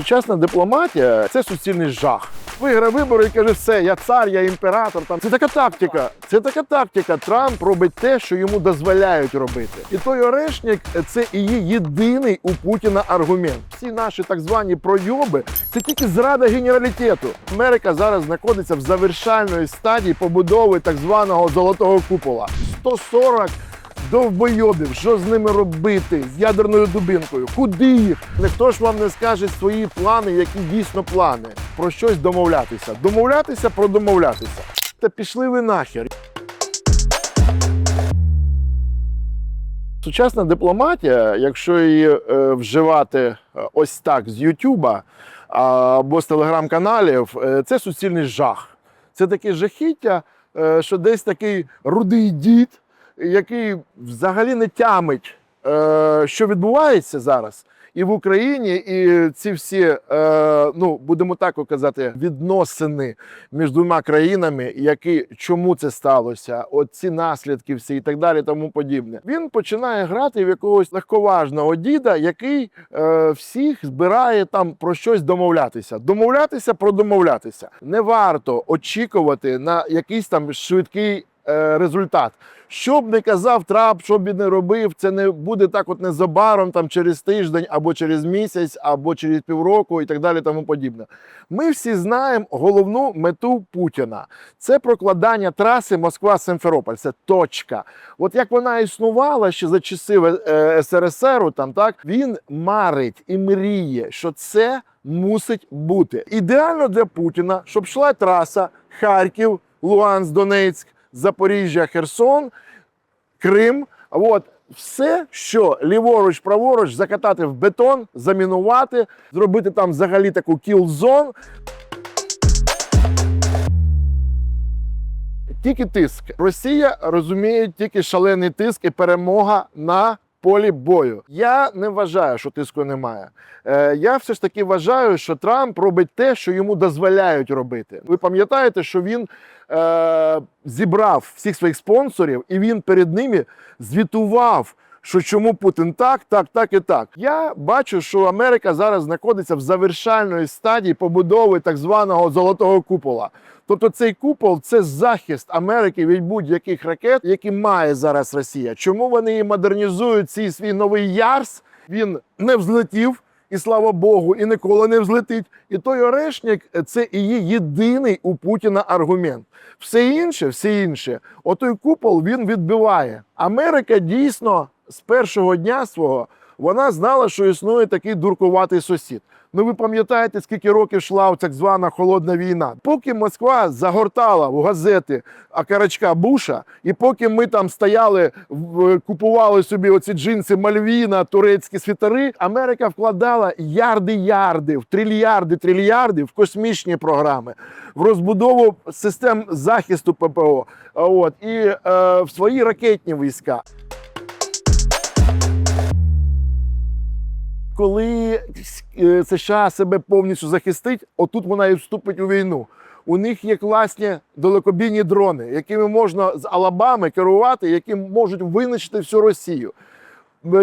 Сучасна дипломатія це суцільний жах. Виграє вибори і каже, все, я цар, я імператор. Там це така тактика. Це така тактика. Трамп робить те, що йому дозволяють робити. І той орешник це і є єдиний у Путіна аргумент. Всі наші так звані пройоби це тільки зрада генералітету. Америка зараз знаходиться в завершальної стадії побудови так званого золотого купола. 140 довбойобів, що з ними робити з ядерною дубинкою? Куди їх? Ніхто ж вам не скаже свої плани, які дійсно плани. Про щось домовлятися. Домовлятися про домовлятися. Та пішли ви нахер. Сучасна дипломатія, якщо її е, вживати е, ось так з Ютуба або з телеграм-каналів, е, це суцільний жах. Це таке жахіття, е, що десь такий рудий дід, який взагалі не тямить, е, що відбувається зараз. І в Україні, і ці всі, е, ну будемо так казати, відносини між двома країнами, які чому це сталося, от ці наслідки всі і так далі, тому подібне. Він починає грати в якогось легковажного діда, який е, всіх збирає там про щось домовлятися. Домовлятися про домовлятися. Не варто очікувати на якийсь там швидкий е, результат. Що б не казав Трамп, що б він не робив, це не буде так, от незабаром, там через тиждень, або через місяць, або через півроку, і так далі, тому подібне. Ми всі знаємо головну мету Путіна. Це прокладання траси Москва-Симферополь. Це точка. От як вона існувала ще за часів е, СРСР, там так він марить і мріє, що це мусить бути. Ідеально для Путіна, щоб йшла траса Харків, Луганськ, Донецьк. Запоріжжя, Херсон, Крим. От все, що ліворуч, праворуч, закатати в бетон, замінувати, зробити там взагалі таку кіл-зон. Тільки тиск. Росія розуміє тільки шалений тиск і перемога на полі бою. Я не вважаю, що тиску немає. Е, я все ж таки вважаю, що Трамп робить те, що йому дозволяють робити. Ви пам'ятаєте, що він е, зібрав всіх своїх спонсорів, і він перед ними звітував. Що чому Путін так, так, так і так. Я бачу, що Америка зараз знаходиться в завершальної стадії побудови так званого золотого купола. Тобто цей купол це захист Америки від будь-яких ракет, які має зараз Росія. Чому вони її модернізують цей свій новий Ярс? Він не взлетів. І слава Богу, і ніколи не взлетить. І той орешник це є єдиний у Путіна аргумент. Все інше, все інше, отой купол він відбиває. Америка дійсно з першого дня свого вона знала, що існує такий дуркуватий сусід. Ну ви пам'ятаєте, скільки років йшла так звана холодна війна? Поки Москва загортала в газети Акарачка Буша, і поки ми там стояли, купували собі оці джинси Мальвіна, турецькі світари, Америка вкладала ярди ярди, в трильярди трильярди в космічні програми, в розбудову систем захисту ППО, от і е, в свої ракетні війська. Коли е, США себе повністю захистить, отут вона і вступить у війну. У них є класні далекобійні дрони, якими можна з Алабами керувати, які можуть винищити всю Росію.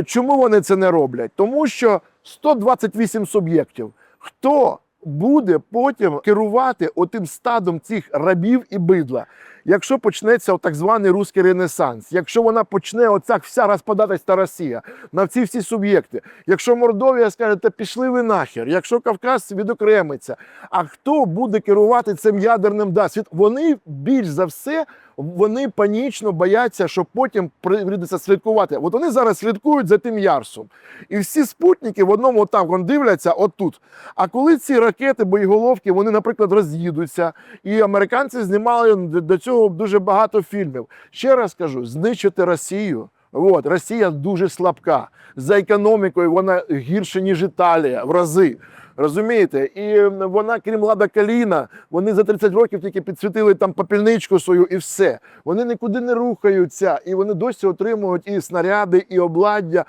Чому вони це не роблять? Тому що 128 суб'єктів. Хто буде потім керувати отим стадом цих рабів і бидла? Якщо почнеться так званий руський ренесанс, якщо вона почне оця вся розпадатись та Росія на ці всі суб'єкти, якщо Мордовія скаже, та пішли ви нахер, якщо Кавказ відокремиться, а хто буде керувати цим ядерним да, світ? Вони більш за все вони панічно бояться, що потім прийдеться слідкувати. От вони зараз слідкують за тим Ярсом. І всі спутники в одному там дивляться отут. А коли ці ракети, боєголовки, вони, наприклад, роз'їдуться, і американці знімали до цього дуже багато фільмів. Ще раз кажу: знищити Росію. От, Росія дуже слабка. За економікою вона гірше, ніж Італія, в рази. Розумієте? І вона, крім Лада Каліна, вони за 30 років тільки підсвітили там попільничку свою і все. Вони нікуди не рухаються, і вони досі отримують і снаряди, і обладдя.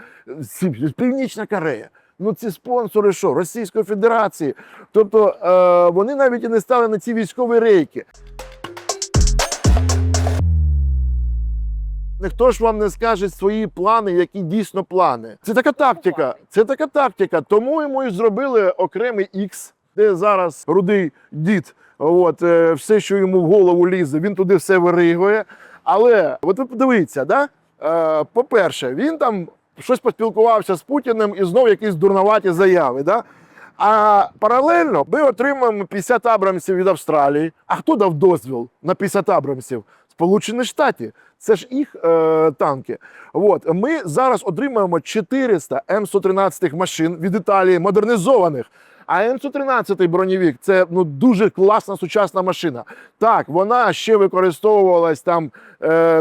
Північна Корея. Ну, ці спонсори що? Російської Федерації. Тобто е, вони навіть і не стали на ці військові рейки. Ніхто ж вам не скаже свої плани, які дійсно плани. Це така тактика. Це така тактика. Тому йому і зробили окремий X, де зараз рудий дід. От е, все, що йому в голову лізе, він туди все виригує. Але от ви подивіться, да? Е, по-перше, він там щось поспілкувався з Путіним і знов якісь дурноваті заяви. Да? А паралельно ми отримаємо 50 абрамсів від Австралії. А хто дав дозвіл на 50 абрамсів? Сполучені Штати. Це ж їх е, танки. От ми зараз отримаємо 400 М113 машин від Італії модернізованих. А М113 бронєвік це ну дуже класна сучасна машина. Так, вона ще використовувалась там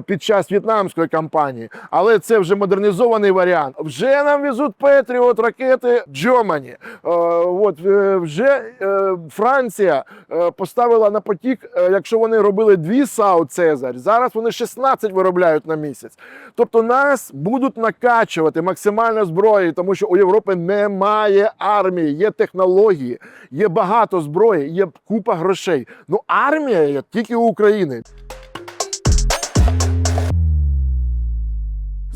під час в'єтнамської кампанії, але це вже модернізований варіант. Вже нам везуть Петріот, ракети Джомані. Е, от е, вже е, Франція е, поставила на потік, е, якщо вони робили дві САУ Цезарь, зараз вони 16 виробляють на місяць. Тобто нас будуть накачувати максимально зброї, тому що у Європи немає армії, є технології, є багато зброї, є купа грошей. Ну армія є тільки у України.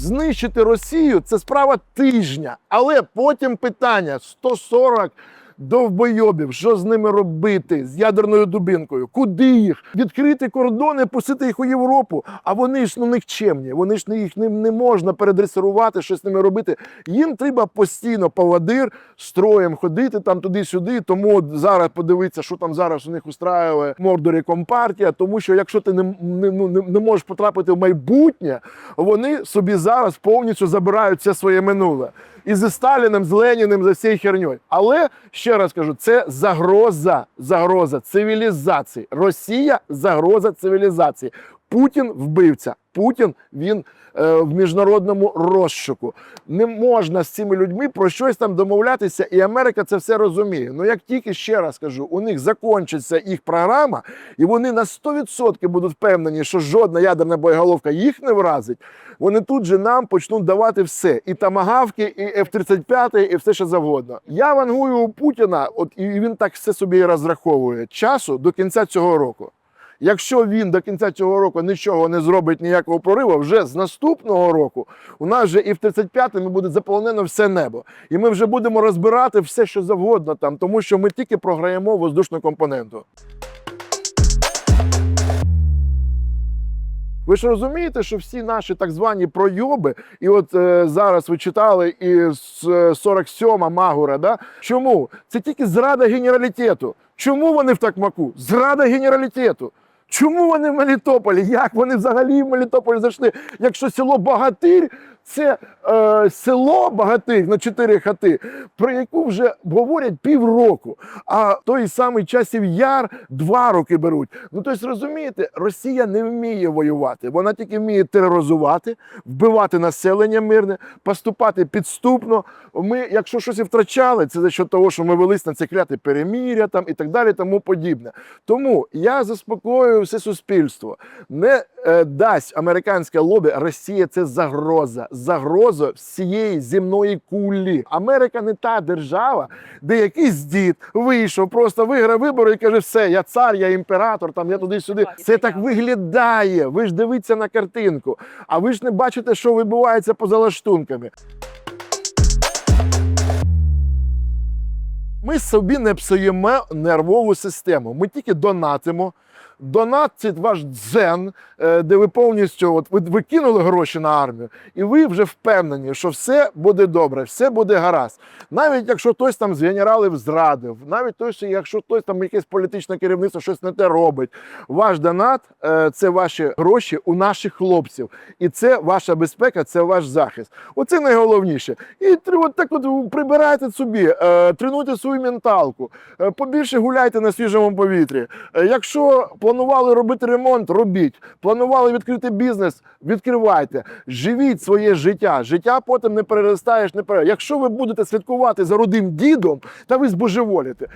Знищити Росію це справа тижня, але потім питання 140 довбойобів, що з ними робити з ядерною дубинкою, куди їх відкрити кордони, пустити їх у Європу. А вони ж ну нікчемні, вони ж не їх не, не можна передресирувати, щось з ними робити. Їм треба постійно поводир строєм ходити там туди-сюди. Тому зараз подивитися, що там зараз у них устраює Мордорі компартія. Тому що якщо ти не, не, ну, не, не можеш потрапити в майбутнє, вони собі зараз повністю забирають все своє минуле. І зі Сталіним, з Леніним, за цією херньою. Але ще раз кажу, це загроза, загроза цивілізації. Росія загроза цивілізації. Путін вбивця. Путін він е, в міжнародному розшуку. Не можна з цими людьми про щось там домовлятися, і Америка це все розуміє. Ну як тільки ще раз кажу, у них закінчиться їх програма, і вони на 100% будуть впевнені, що жодна ядерна боєголовка їх не вразить. Вони тут же нам почнуть давати все: і тамагавки, і F-35, і все що завгодно. Я вангую у Путіна, от і він так все собі і розраховує часу до кінця цього року. Якщо він до кінця цього року нічого не зробить ніякого прориву, вже з наступного року у нас вже і в 35-му буде заполонено все небо. І ми вже будемо розбирати все, що завгодно там, тому що ми тільки програємо воздушну компоненту. Ви ж розумієте, що всі наші так звані пройоби, і от е, зараз ви читали і з е, 47 Магура, да? чому? Це тільки зрада генералітету. Чому вони в Такмаку? Зрада генералітету. Чому вони в Мелітополі? Як вони взагалі в Мелітополь зайшли? Якщо село Багатир це е, село Багатир на чотири хати, про яку вже говорять півроку, а той самий часів яр два роки беруть. Ну тобто, розумієте, Росія не вміє воювати, вона тільки вміє тероризувати, вбивати населення мирне, поступати підступно. Ми, якщо щось і втрачали, це за що того, що ми велись на це кляте переміря там і так далі, тому подібне. Тому я заспокоюю все суспільство. Не е, дасть американське лобі, Росія це загроза, загроза всієї земної кулі. Америка не та держава, де якийсь дід вийшов, просто виграв вибори і каже: все, я цар, я імператор, там я туди-сюди. Це так виглядає. Ви ж дивіться на картинку, а ви ж не бачите, що відбувається поза лаштунками. Ми собі не псуємо нервову систему. Ми тільки донатимо. Донат ваш дзен, е, де ви повністю от ви, ви гроші на армію, і ви вже впевнені, що все буде добре, все буде гаразд. Навіть якщо хтось там з генералів зрадив, навіть той, що якщо хтось там якесь політичне керівництво щось не те робить. Ваш донат е, це ваші гроші у наших хлопців, і це ваша безпека, це ваш захист. Оце найголовніше. І от так от прибирайте собі, е, тренуйте свою менталку, побільше гуляйте на свіжому повітрі. Якщо планували робити ремонт, робіть. Планували відкрити бізнес, відкривайте. Живіть своє життя. Життя потім не переростаєш, не пере. Якщо ви будете слідкувати за рудим дідом, та ви збожеволіте.